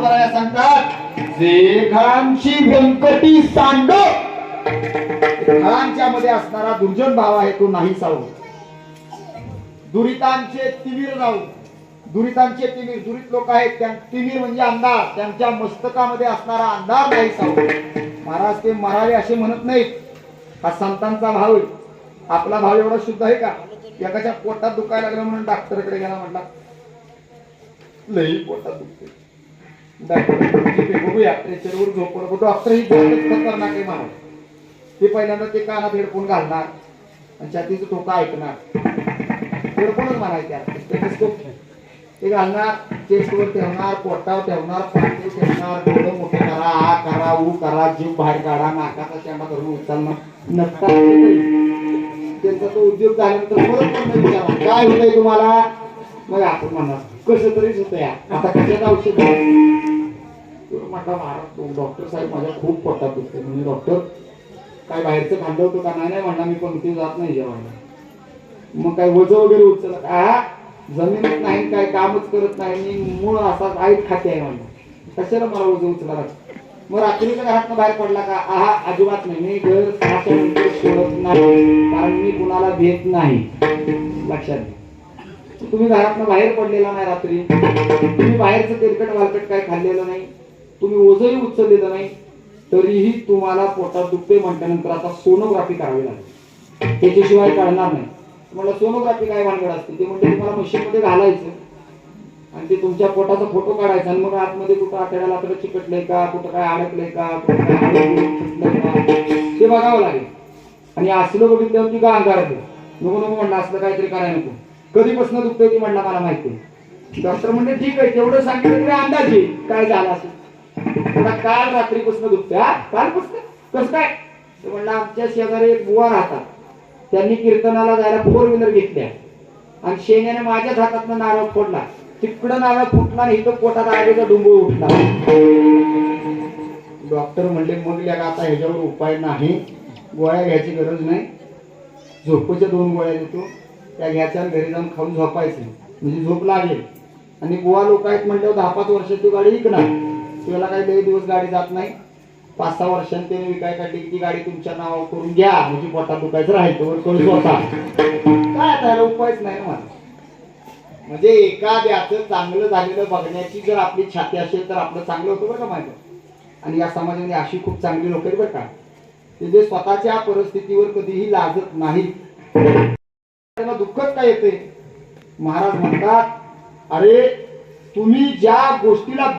ज्ञानोबराया सांगतात जे घरांची व्यंकटी सांड. घरांच्या मध्ये असणारा दुर्जन भाव आहे तो नाही साऊ दुरितांचे तिमीर राहू. दुरितांचे तिमीर दुरित लोक आहेत तिमीर म्हणजे अंधार. त्यांच्या मस्तकामध्ये असणारा अंधार नाही साऊ महाराज ते मरावे असे म्हणत नाहीत. हा संतांचा भाव आपला भाव एवढा शुद्ध आहे का? एकाच्या पोटात दुखायला लागलं म्हणून डॉक्टरकडे गेला म्हटला. लई पोटात दुखते बघूया त्याच्यावर झोपड डॉक्टर ही झोपच खतरनाक आहे महाराज ते पहिल्यांदा ते कानात हेडफोन घालणार आणि छातीचं ठोका ऐकणार. हेडफोनच म्हणायचे ते घालणार चेस्टवर ठेवणार पोटावर ठेवणार पाठी ठेवणार डोळं मोठे करा आ करा ऊ करा जीव बाहेर काढा नाकाचा शेंडा धरून उचलणार नसता त्यांचा तो उद्योग झाल्यानंतर परत विचारा काय होतंय तुम्हाला? मग आपण म्हणणार. कसं तरीच होतं या. आता कशात औषध म्हटलं महाराज डॉक्टर साहेब माझ्या खूप पोटात दुखते म्हणजे डॉक्टर काय बाहेरचं खाल्लं होतं का? नाही नाही मी कोणती जात नाही जेवायला. मग काय वज वगैरे उचल का जमीनच नाही काय कामच करत नाही मी मूळ असा आईत खाते आहे म्हणलं. कशाला मला वज उचला लागतं? मग रात्रीच्या घरात बाहेर पडला का? आहा अजिबात नाही. मी घर सोडत नाही कारण मी कुणाला भेट नाही. लक्षात घ्या. तुम्ही घरातनं बाहेर पडलेला नाही रात्री. तुम्ही बाहेरचं तेलकट वालकट काय खाल्लेलं नाही. तुम्ही ओझही उचललेलं नाही. तरीही तुम्हाला पोटात दुखते म्हटल्यानंतर आता सोनोग्राफी करावी लागेल. त्याच्याशिवाय कळणार नाही. तुम्हाला सोनोग्राफी काय भानगड असते? ते म्हणजे तुम्हाला मशीनमध्ये घालायचं. आणि ते तुमच्या पोटाचा फोटो काढायचा. आणि मग आतमध्ये कुठं आतड्याला आतडं चिकटलंय का? कुठं काय अडकलंय का? कुठं काय ते बघावं लागेल. आणि असलं बघितल्यावर की का अंगार येतो नको नको म्हणलं असलं काहीतरी करायला नको. कधीपासून दुखतोय ती म्हणला मला माहिती डॉक्टर म्हणजे ठीक आहे तेवढं सांगितलं तरी अंदाज येईल काय झालं असेल. काल रात्रीपासून दुखतोय हा? कालपासून? कसं काय? म्हणलं आमच्या शेजारी एक बुवा राहतात त्यांनी कीर्तनाला जायला फोर व्हीलर घेतल्या. आणि शेण्याने माझ्याच हातातनं नारळ फोडला. तिकडं नारळ फुटला आणि इथं पोटात आगीचा डुंबू उठला. डॉक्टर म्हणले मग लेका आता ह्याच्यावर उपाय नाही. गोळ्या घ्यायची गरज नाही. झोपेच्या दोन गोळ्या देतो. त्या घ्यायच्या घरी जाऊन खाऊन झोपायचं. म्हणजे झोप लागेल. आणि गोवा लोक आहेत म्हटल्यावर दहा पाच वर्षात ती गाडी विकणार. त्याला काही लई दिवस गाडी जात नाही. पाच सहा वर्षांनी त्याने विकायसाठी ती गाडी तुमच्या नावावर करून घ्या. म्हणजे पोटात दुखायचं राहायचं वर करून स्वतः. काय त्याला उपायच नाही मला. म्हणजे एखाद्याचं चांगलं झालेलं बघण्याची जर आपली छाती असेल तर आपलं चांगलं होतं बरं का माहिती? आणि या समाजामध्ये अशी खूप चांगली लोक आहेत बरं का. ते जे स्वतःच्या परिस्थितीवर कधीही लाजत नाही दुःखच काय येते. महाराज म्हणतात अरे तुम्ही ज्या गोष्टीला